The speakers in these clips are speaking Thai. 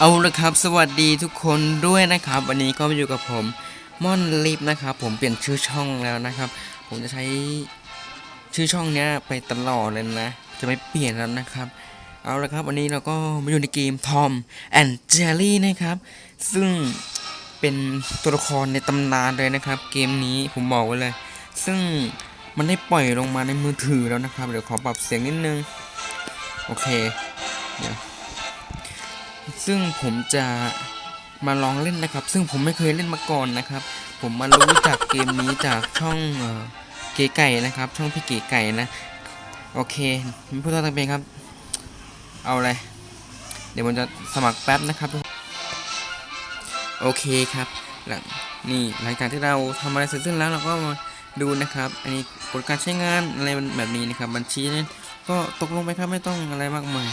เอาละครับ สวัสดีทุกคนด้วยนะครับ วันนี้ก็มาอยู่กับผมม่อนลิฟนะครับ ผมเปลี่ยนชื่อช่องแล้วนะครับ ผมจะใช้ชื่อช่องเนี้ยไปตลอดเลยนะ จะไม่เปลี่ยนแล้วนะครับ เอาละครับ วันนี้เราก็มาอยู่ในเกม Tom and Jerry นะครับ ซึ่งเป็นตัวละครในตำนานเลยนะครับ เกมนี้ผมบอกไว้เลย ซึ่งมันได้ปล่อยลงมาในมือถือแล้วนะครับ เดี๋ยวขอปรับเสียงนิดนึง โอเค เดี๋ยว ซึ่งผมจะมาลองเล่นนะครับ ซึ่งผมไม่เคยเล่นมาก่อนนะครับ ผมมารู้จากเกมนี้จากช่องเก๋ไก่นะครับ ช่องพี่เก๋ไก่นะ โอเคม่พูดต่อไปครับ เอาอะไรเดี๋ยวผมจะสมัครแป๊บนะครับ โอเคครับหลังนี่หลังจากที่เราทำอะไรเสร็จสิ้นแล้วเราก็มาดูนะครับ อันนี้กฎการใช้งานอะไรแบบนี้นะครับ บัญชีนี่ก็ตกลงไปครับไม่ต้องอะไรมากมาย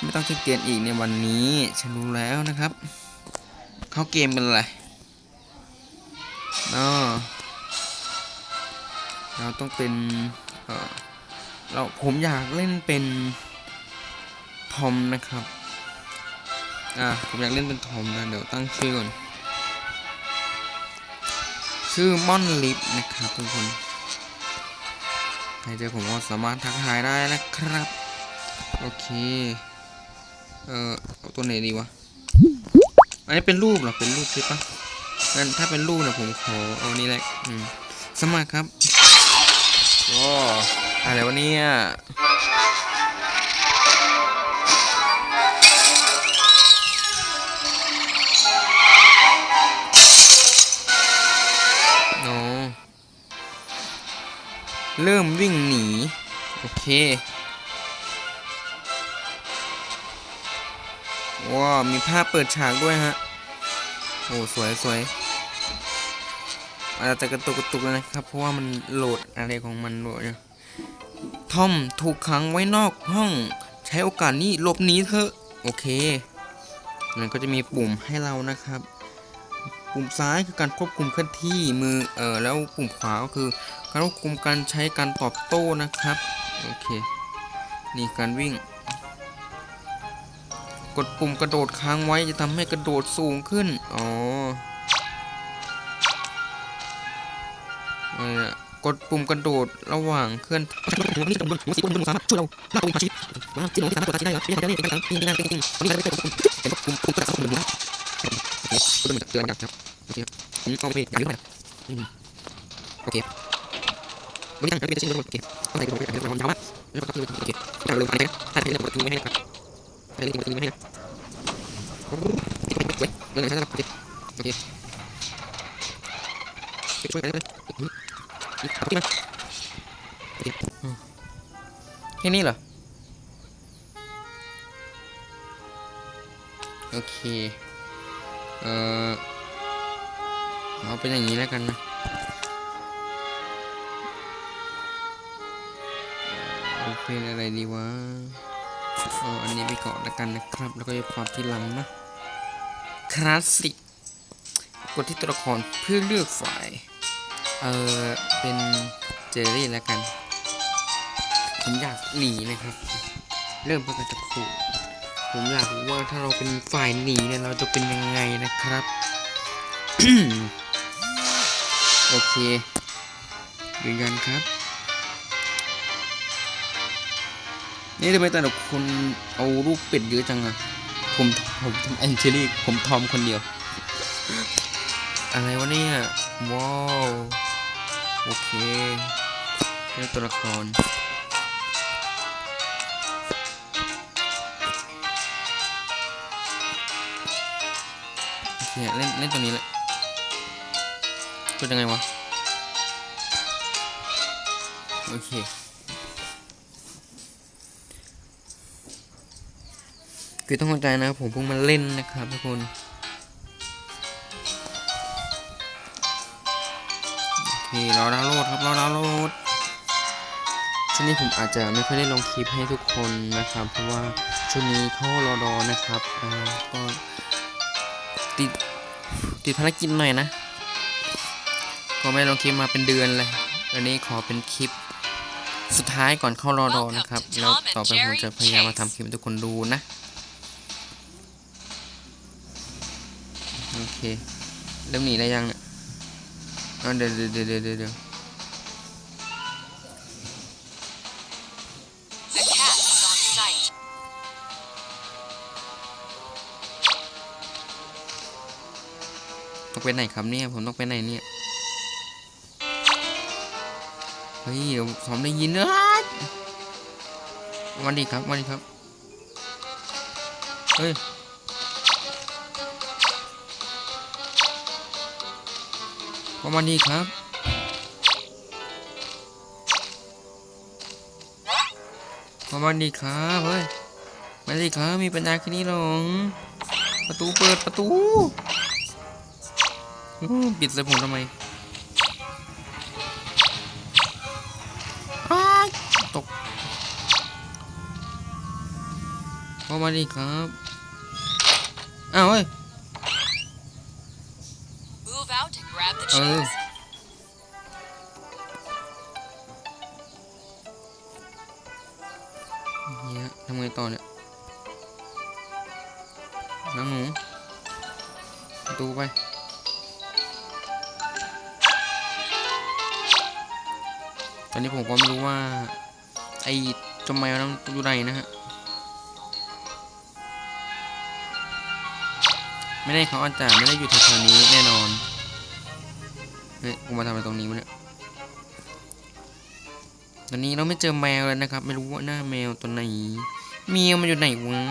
ไม่ต้องคิดเกณฑ์อีกในวันนี้ฉันรู้แล้วนะครับ เข้าเกมกันเลยเนาะเราต้องเป็นเราผมอยากเล่นเป็นทอมนะครับ อ่าผมอยากเล่นเป็นทอมนะเดี๋ยวตั้งชื่อก่อน ชื่อมอนลิฟนะครับทุกคน ใครเจอผมก็สามารถทักทายได้นะครับ โอเค เออเอาตัวไหนดีวะ อันนี้เป็นรูปเหรอ เป็นรูปใช่ปะงั้นถ้าเป็นรูปเนี่ยผมขอเอานี่แหละ อืม สมัครครับโอ้อะไรวะเนี่ยโนเริ่มวิ่งหนี โอเค ว้าวมีภาพเปิดฉากด้วยฮะ โอ้สวยสวยอาจจะกระตุกกระตุกเลยนะครับ เพราะว่ามันโหลดอะไรของมันโหลดเนี่ยทอมถูกขังไว้นอกห้อง ใช้โอกาสนี้หลบหนีเถอะ โอเค มันก็จะมีปุ่มให้เรานะครับ ปุ่มซ้ายคือการควบคุมเคลื่อนที่มือ เออแล้วปุ่มขวาก็คือ การควบคุมการใช้การตอบโต้นะครับ โอเค นี่การวิ่ง กดปุ่มกระโดดค้างไว้จะทำให้กระโดดสูงขึ้น อ๋ออะไรอะกดปุ่มกระโดดระหว่างเคลื่อนนนี้จำนวนหัวสีคนบนสามารถช่วยเราลากตัวมาชีวิตว่าที่น้องที่สามารถตัดสินได้หรอไม่ใช่เรื่องการตีงานตีงวันนี้เราไม่ได้กดปุ่มเห็นกดปุ่มปุ่มกระสับกระส่ายหัวโอเคก็ต้องเตือนกันครับโอเคครับผมก็ไม่อยากยุ่งอะไรโอเควันนี้ตั้งใจเป็นชิ้นเดียวโอเคต้องใส่กระโดดอย่างเดียวมันยาวมากแล้วก็ตัดเลยโอเคถ้าเราลืมอะไรนะถ้าใช้เรื่องกดทิ้งไม่ให้นะครับใช้เรื่องกดทิ้งไม่ ให้นะโอ้โหเว้ยเรื่องไหนใช่ไหมโอเคโอเคช่วยกันเลยเอาที่มาโอเคแค่นี้เหรอ โอเค เอ่อเอาเป็นอย่างนี้แล้วกันนะโอเคอะไรดีวะ เอาอันนี้ไปก่อนแล้วกันนะครับ แล้วก็จะปรับทีหลังนะ คลาสสิก กดที่ตัวละครเพื่อเลือกฝ่าย เออเป็นเจอรี่แล้วกัน ผมอยากหนีนะครับ เริ่มเพื่อกันจะขู่ผมอยากรู้ว่าถ้าเราเป็นฝ่ายหนีเนี่ยเราจะเป็นยังไงนะครับ โอเคยืนยันครับ นี่ทำไมแต่ละคนเอารูปเป็ดเยอะจังอะผมผมทำแอนเจลี่ผมทอมคนเดียว อะไรวะเนี่ย ว้าว โอเคเลือกตัวละครโอเคเล่นเล่นตัวนี้แหละกดยังไงวะ โอเค คือต้องเข้าใจนะครับผมเพิ่งมาเล่นนะครับทุกคนโอเครอดาวโหลดครับรอดาวโหลดช่วงนี้ผมอาจจะไม่ค่อยได้ลงคลิปให้ทุกคนนะครับ เพราะว่าช่วงนี้เข้ารอดอนะครับอ่าก็ติดติดภารกิจหน่อยนะก็ไม่ลงคลิปมาเป็นเดือนเลยอันนี้ขอเป็นคลิปสุดท้ายก่อนเข้ารอดอนะครับ แล้วต่อไปผมจะพยายามมาทำคลิปให้ทุกคนดูนะ เริ่มหนีได้ยังเนี่ยอะเดี๋ยวเดี๋ยวเดี๋ยวเดี๋ยวเดี๋ยว The cat is on site. ต้องไปไหนครับเนี่ย ผมต้องไปไหนเนี่ย เฮ้ยเดี๋ยวผมได้ยินนะวันดีครับวันดีครับ เฮ้ย ประมาณนี้ครับ ประมาณนี้ครับเฮ้ยมาสิครับมีปัญญาแค่นี้หรอประตูเปิดประตูปิดใส่ผมทำไมตกประมาณนี้ครับ อ้าวเฮ้ย Move out and grab the Oh. cheese. เนี่ยทำไงต่อเนี่ยน้องหนูประตูไปตอนนี้ผมก็ไม่รู้ว่า ไอ้เจาแมวนั้นอยู่ไหนนะฮะ ไม่ได้เขาอาจจะไม่ได้อยู่แถวๆนี้แน่นอน เฮ้ยกูมาทำอะไรตรงนี้วะเนี่ยตอนนี้เราไม่เจอแมวเลยนะครับ ไม่รู้ว่าหน้าแมวตัวไหนแมวมันอยู่ไหนวะ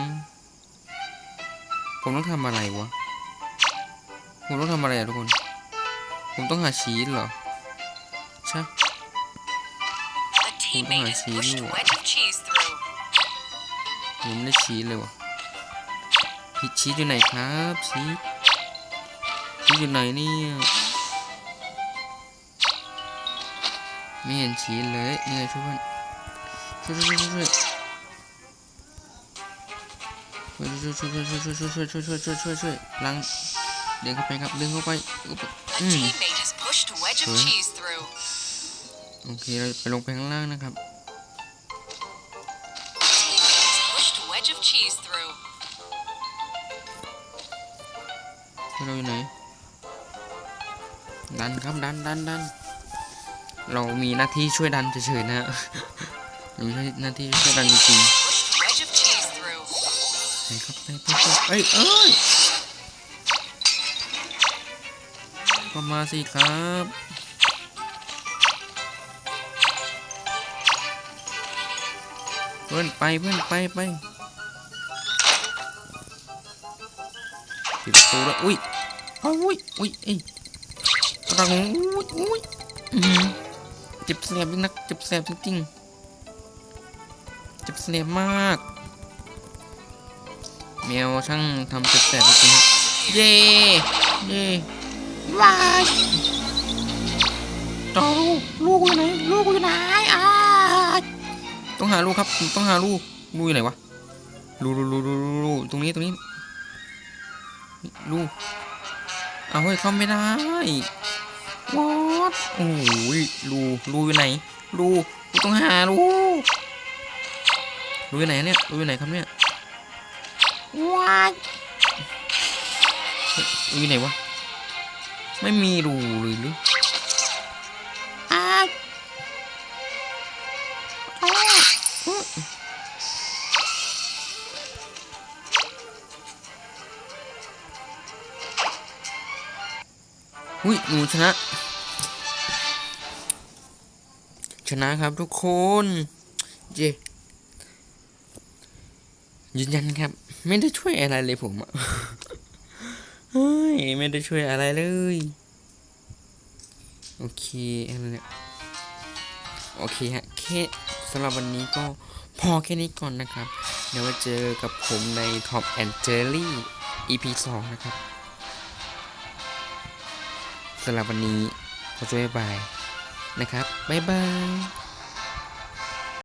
ผมต้องทำอะไรวะผมต้องทำอะไรอะทุกคน ผมต้องหาชีสเหรอใช่ A teammate has see pushed a you. wedge of cheese through. ผมไม่ได้ชีสเลยวะพี่ชีสอยู่ไหนครับชีสชีสอยู่ไหนเนี่ย ไม่เห็นชีสเลยนี่ไงช่วยเพื่อนช่วยช่วยช่วยช่วยช่วยช่วยช่วยช่วยช่วยช่วยช่วยช่วยช่วยช่วยล้างเดินเข้าไปครับเดินเข้าไปเดินเข้าไป A Mm. teammate has pushed a wedge of Sorry. cheese through. โอเคเราไปลงไปข้างล่างนะครับเราอยู่ไหนดันครับดันดันดัน เรามีหน้าที่ช่วยดันเฉยๆนะมีหน้าที่ช่วยดันจริงๆไปครับไปไปไปเอ้ยเอ้ยก็มาสิครับเพื่อนไปเพื่อนไปไปปิดประตูแล้วอุ้ยอุ้ยอุ้ยเอ้ยกระดังอุ้ยอุ้ยอื้อหือ เจ็บแสบจริงนักเจ็บแสบจริงๆเจ็บแสบมากแมวช่างทำเจ็บแสบจริงๆครับเย่เย่ว้ายต่อลูกลูกอยู่ไหนลูกอยู่ไหนอ้ายต้องหาลูกครับต้องหาลูกลูกอยู่ไหนวะลูกลูกลูกลูกลูกตรงนี้ตรงนี้ลูกเอาเฮ้ยเข้าไม่ได้ วอดโอ้ยลูลูอยู่ไหนลูลูต้องหาลูลูอยู่ไหนเนี่ยลูอยู่ไหนครับเนี่ยว้ายเฮ้ยลูอยู่ไหนวะไม่มีรูเลยหรืออ้าวอ้าวอื้ออุ้ยหนูชนะ ชนะครับทุกคนเย่ยืนยันครับ ไม่ได้ช่วยอะไรเลยผมอะเฮ้ยไม่ได้ช่วยอะไรเลย โอเคอะไรเนี่ยโอเคฮะแค่สำหรับวันนี้ก็พอแค่นี้ก่อนนะครับ เดี๋ยวมาเจอกับผมใน Top and Jerry EP 2 นะครับสำหรับวันนี้ขอช่วยบาย นะครับบ๊ายบาย